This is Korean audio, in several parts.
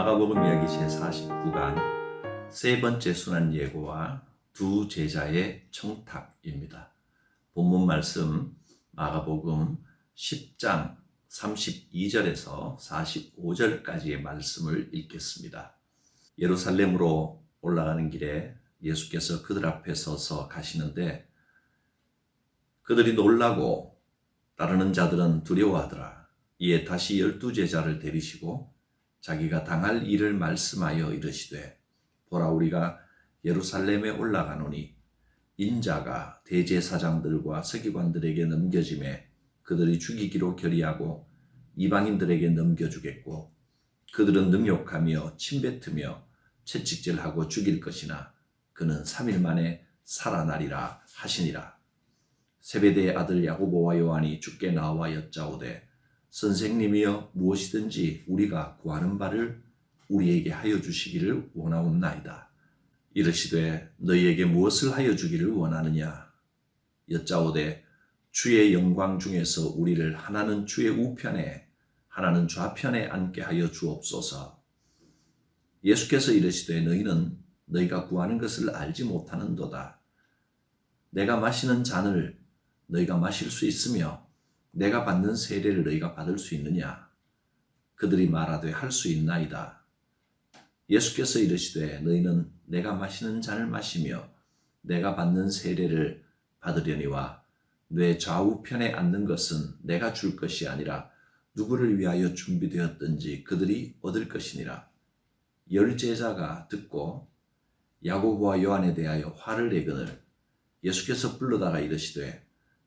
마가복음 이야기 제49강 세 번째 순환 예고와 두 제자의 청탁입니다. 본문 말씀 마가복음 10장 32절에서 45절까지의 말씀을 읽겠습니다. 예루살렘으로 올라가는 길에 예수께서 그들 앞에 서서 가시는데 그들이 놀라고 따르는 자들은 두려워하더라. 이에 다시 열두 제자를 데리시고 자기가 당할 일을 말씀하여 이르시되 보라 우리가 예루살렘에 올라가노니 인자가 대제사장들과 서기관들에게 넘겨짐에 그들이 죽이기로 결의하고 이방인들에게 넘겨주겠고 그들은 능욕하며 침뱉으며 채찍질하고 죽일 것이나 그는 3일 만에 살아나리라 하시니라. 세베대의 아들 야고보와 요한이 죽게 나와 여짜오되 선생님이여 무엇이든지 우리가 구하는 바를 우리에게 하여 주시기를 원하옵나이다. 이르시되 너희에게 무엇을 하여 주기를 원하느냐? 여짜오되 주의 영광 중에서 우리를 하나는 주의 우편에 하나는 좌편에 앉게 하여 주옵소서. 예수께서 이르시되 너희는 너희가 구하는 것을 알지 못하는도다. 내가 마시는 잔을 너희가 마실 수 있으며 내가 받는 세례를 너희가 받을 수 있느냐? 그들이 말하되 할 수 있나이다. 예수께서 이르시되 너희는 내가 마시는 잔을 마시며 내가 받는 세례를 받으려니와 뇌 좌우편에 앉는 것은 내가 줄 것이 아니라 누구를 위하여 준비되었든지 그들이 얻을 것이니라. 열 제자가 듣고 야고보와 요한에 대하여 화를 내거늘 예수께서 불러다가 이르시되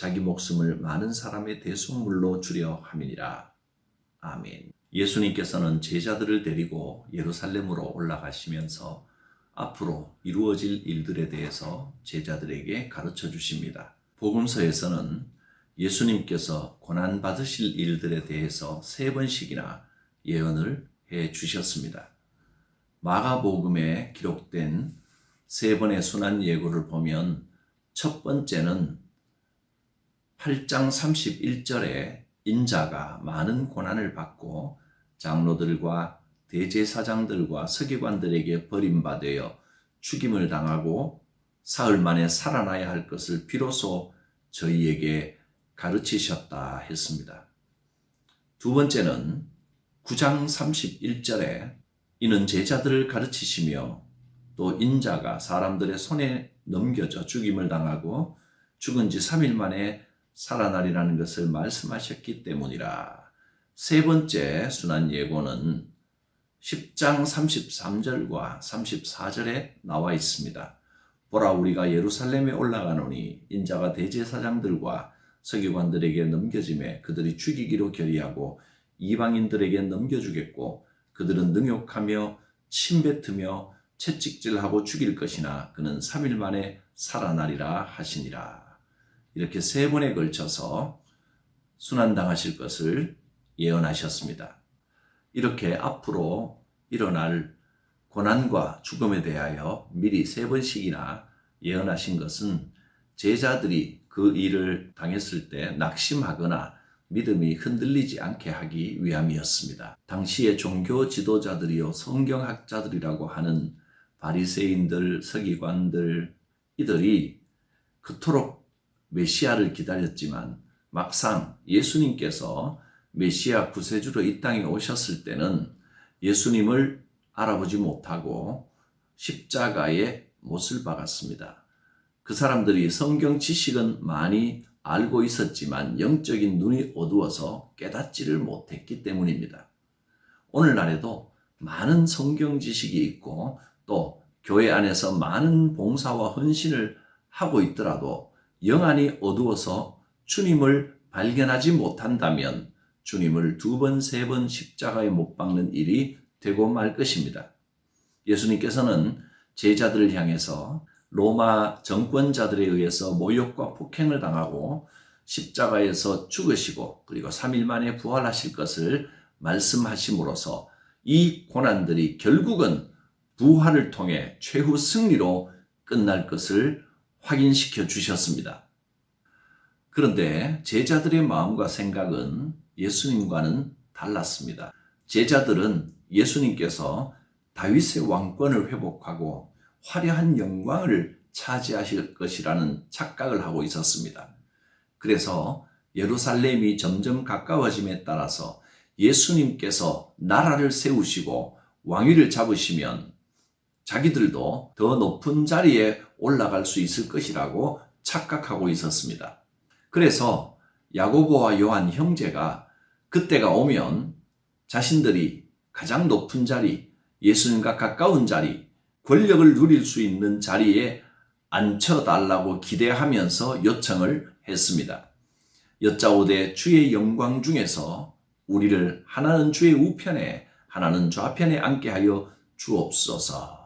자기 목숨을 많은 사람의 대속물로 주려 함이니라. 아멘. 예수님께서는 제자들을 데리고 예루살렘으로 올라가시면서 앞으로 이루어질 일들에 대해서 제자들에게 가르쳐 주십니다. 복음서에서는 예수님께서 고난 받으실 일들에 대해서 세 번씩이나 예언을 해 주셨습니다. 마가복음에 기록된 세 번의 순환 예고를 보면 첫 번째는 8장 31절에 인자가 많은 고난을 받고 장로들과 대제사장들과 서기관들에게 버림받아 죽임을 당하고 사흘 만에 살아나야 할 것을 비로소 저희에게 가르치셨다 했습니다. 두 번째는 9장 31절에 이는 제자들을 가르치시며 또 인자가 사람들의 손에 넘겨져 죽임을 당하고 죽은 지 3일 만에 살아나리라는 것을 말씀하셨기 때문이라. 세 번째 순환 예고는 10장 33절과 34절에 나와 있습니다. 보라 우리가 예루살렘에 올라가노니 인자가 대제사장들과 서기관들에게 넘겨짐에 그들이 죽이기로 결의하고 이방인들에게 넘겨주겠고 그들은 능욕하며 침뱉으며 채찍질하고 죽일 것이나 그는 3일 만에 살아나리라 하시니라. 이렇게 세 번에 걸쳐서 순환당하실 것을 예언하셨습니다. 이렇게 앞으로 일어날 고난과 죽음에 대하여 미리 세 번씩이나 예언하신 것은 제자들이 그 일을 당했을 때 낙심하거나 믿음이 흔들리지 않게 하기 위함이었습니다. 당시의 종교 지도자들이요 성경학자들이라고 하는 바리새인들, 서기관들 이들이 그토록 메시아를 기다렸지만 막상 예수님께서 메시아 구세주로 이 땅에 오셨을 때는 예수님을 알아보지 못하고 십자가에 못을 박았습니다. 그 사람들이 성경 지식은 많이 알고 있었지만 영적인 눈이 어두워서 깨닫지를 못했기 때문입니다. 오늘날에도 많은 성경 지식이 있고 또 교회 안에서 많은 봉사와 헌신을 하고 있더라도 영안이 어두워서 주님을 발견하지 못한다면 주님을 두 번, 세 번 십자가에 못 박는 일이 되고 말 것입니다. 예수님께서는 제자들을 향해서 로마 정권자들에 의해서 모욕과 폭행을 당하고 십자가에서 죽으시고 그리고 3일 만에 부활하실 것을 말씀하심으로써 이 고난들이 결국은 부활을 통해 최후 승리로 끝날 것을 확인시켜 주셨습니다. 그런데 제자들의 마음과 생각은 예수님과는 달랐습니다. 제자들은 예수님께서 다윗의 왕권을 회복하고 화려한 영광을 차지하실 것이라는 착각을 하고 있었습니다. 그래서 예루살렘이 점점 가까워짐에 따라서 예수님께서 나라를 세우시고 왕위를 잡으시면 자기들도 더 높은 자리에 올라갈 수 있을 것이라고 착각하고 있었습니다. 그래서 야고보와 요한 형제가 그때가 오면 자신들이 가장 높은 자리, 예수님과 가까운 자리, 권력을 누릴 수 있는 자리에 앉혀달라고 기대하면서 요청을 했습니다. 여짜오되 주의 영광 중에서 우리를 하나는 주의 우편에 하나는 좌편에 앉게 하여 주옵소서.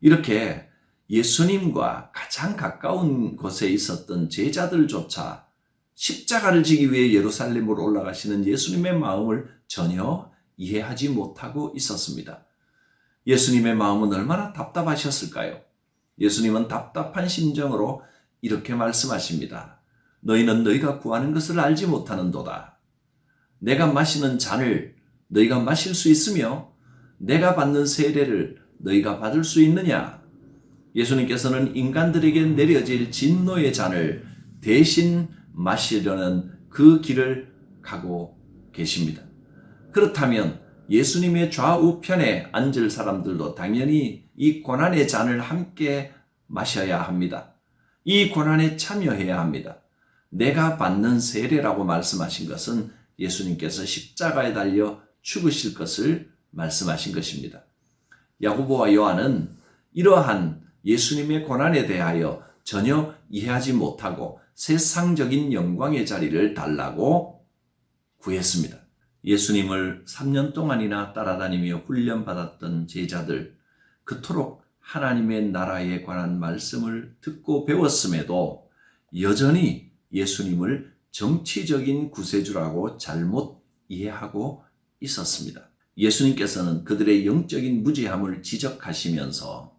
이렇게 예수님과 가장 가까운 곳에 있었던 제자들조차 십자가를 지기 위해 예루살렘으로 올라가시는 예수님의 마음을 전혀 이해하지 못하고 있었습니다. 예수님의 마음은 얼마나 답답하셨을까요? 예수님은 답답한 심정으로 이렇게 말씀하십니다. 너희는 너희가 구하는 것을 알지 못하는도다. 내가 마시는 잔을 너희가 마실 수 있으며 내가 받는 세례를 너희가 받을 수 있느냐? 예수님께서는 인간들에게 내려질 진노의 잔을 대신 마시려는 그 길을 가고 계십니다. 그렇다면 예수님의 좌우편에 앉을 사람들도 당연히 이 고난의 잔을 함께 마셔야 합니다. 이 고난에 참여해야 합니다. 내가 받는 세례라고 말씀하신 것은 예수님께서 십자가에 달려 죽으실 것을 말씀하신 것입니다. 야고보와 요한은 이러한 예수님의 고난에 대하여 전혀 이해하지 못하고 세상적인 영광의 자리를 달라고 구했습니다. 예수님을 3년 동안이나 따라다니며 훈련받았던 제자들, 그토록 하나님의 나라에 관한 말씀을 듣고 배웠음에도 여전히 예수님을 정치적인 구세주라고 잘못 이해하고 있었습니다. 예수님께서는 그들의 영적인 무지함을 지적하시면서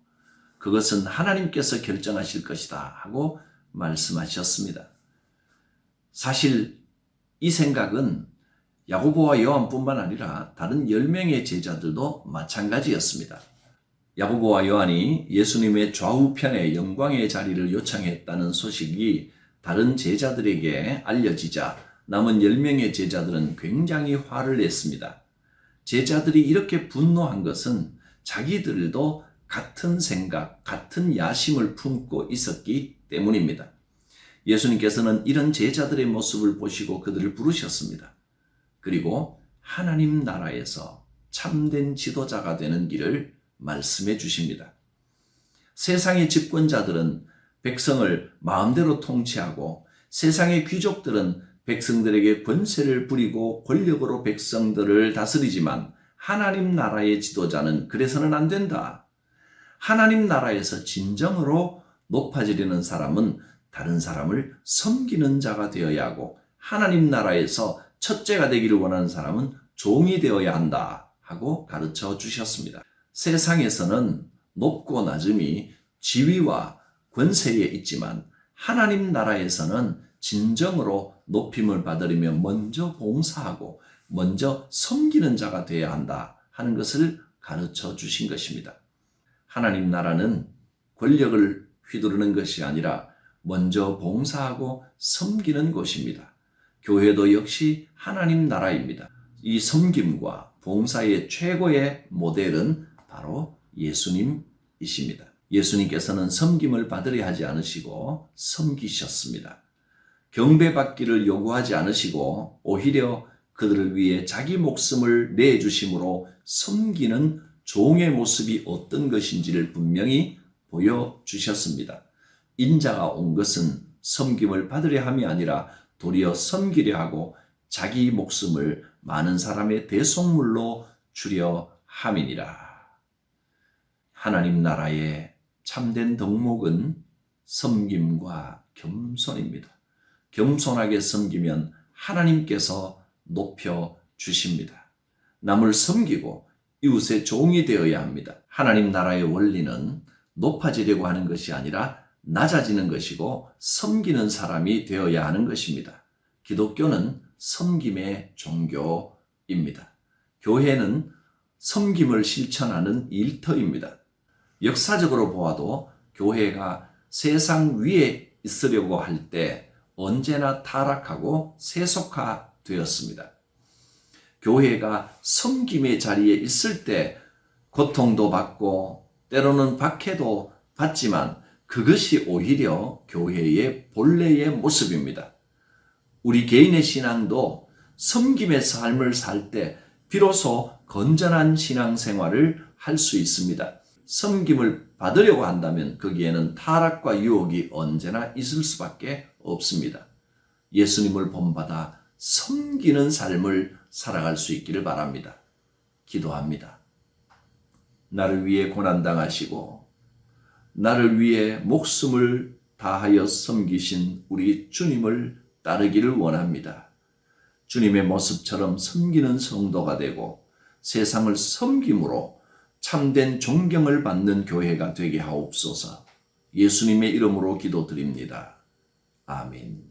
그것은 하나님께서 결정하실 것이다 하고 말씀하셨습니다. 사실 이 생각은 야고보와 요한뿐만 아니라 다른 10명의 제자들도 마찬가지였습니다. 야고보와 요한이 예수님의 좌우편에 영광의 자리를 요청했다는 소식이 다른 제자들에게 알려지자 남은 10명의 제자들은 굉장히 화를 냈습니다. 제자들이 이렇게 분노한 것은 자기들도 같은 생각, 같은 야심을 품고 있었기 때문입니다. 예수님께서는 이런 제자들의 모습을 보시고 그들을 부르셨습니다. 그리고 하나님 나라에서 참된 지도자가 되는 길을 말씀해 주십니다. 세상의 집권자들은 백성을 마음대로 통치하고 세상의 귀족들은 백성들에게 권세를 부리고 권력으로 백성들을 다스리지만 하나님 나라의 지도자는 그래서는 안 된다. 하나님 나라에서 진정으로 높아지려는 사람은 다른 사람을 섬기는 자가 되어야 하고 하나님 나라에서 첫째가 되기를 원하는 사람은 종이 되어야 한다 하고 가르쳐 주셨습니다. 세상에서는 높고 낮음이 지위와 권세에 있지만 하나님 나라에서는 진정으로 높임을 받으려면 먼저 봉사하고 먼저 섬기는 자가 되어야 한다 하는 것을 가르쳐 주신 것입니다. 하나님 나라는 권력을 휘두르는 것이 아니라 먼저 봉사하고 섬기는 곳입니다. 교회도 역시 하나님 나라입니다. 이 섬김과 봉사의 최고의 모델은 바로 예수님이십니다. 예수님께서는 섬김을 받으려 하지 않으시고 섬기셨습니다. 경배받기를 요구하지 않으시고 오히려 그들을 위해 자기 목숨을 내주심으로 섬기는 종의 모습이 어떤 것인지를 분명히 보여주셨습니다. 인자가 온 것은 섬김을 받으려 함이 아니라 도리어 섬기려 하고 자기 목숨을 많은 사람의 대속물로 주려 함이니라. 하나님 나라의 참된 덕목은 섬김과 겸손입니다. 겸손하게 섬기면 하나님께서 높여 주십니다. 남을 섬기고 이웃의 종이 되어야 합니다. 하나님 나라의 원리는 높아지려고 하는 것이 아니라 낮아지는 것이고 섬기는 사람이 되어야 하는 것입니다. 기독교는 섬김의 종교입니다. 교회는 섬김을 실천하는 일터입니다. 역사적으로 보아도 교회가 세상 위에 있으려고 할 때 언제나 타락하고 세속화되었습니다. 교회가 섬김의 자리에 있을 때 고통도 받고 때로는 박해도 받지만 그것이 오히려 교회의 본래의 모습입니다. 우리 개인의 신앙도 섬김의 삶을 살 때 비로소 건전한 신앙생활을 할 수 있습니다. 섬김을 받으려고 한다면 거기에는 타락과 유혹이 언제나 있을 수밖에 없습니다. 예수님을 본받아 섬기는 삶을 살아갈 수 있기를 바랍니다. 기도합니다. 나를 위해 고난당하시고 나를 위해 목숨을 다하여 섬기신 우리 주님을 따르기를 원합니다. 주님의 모습처럼 섬기는 성도가 되고 세상을 섬김으로 참된 존경을 받는 교회가 되게 하옵소서. 예수님의 이름으로 기도드립니다. 아멘.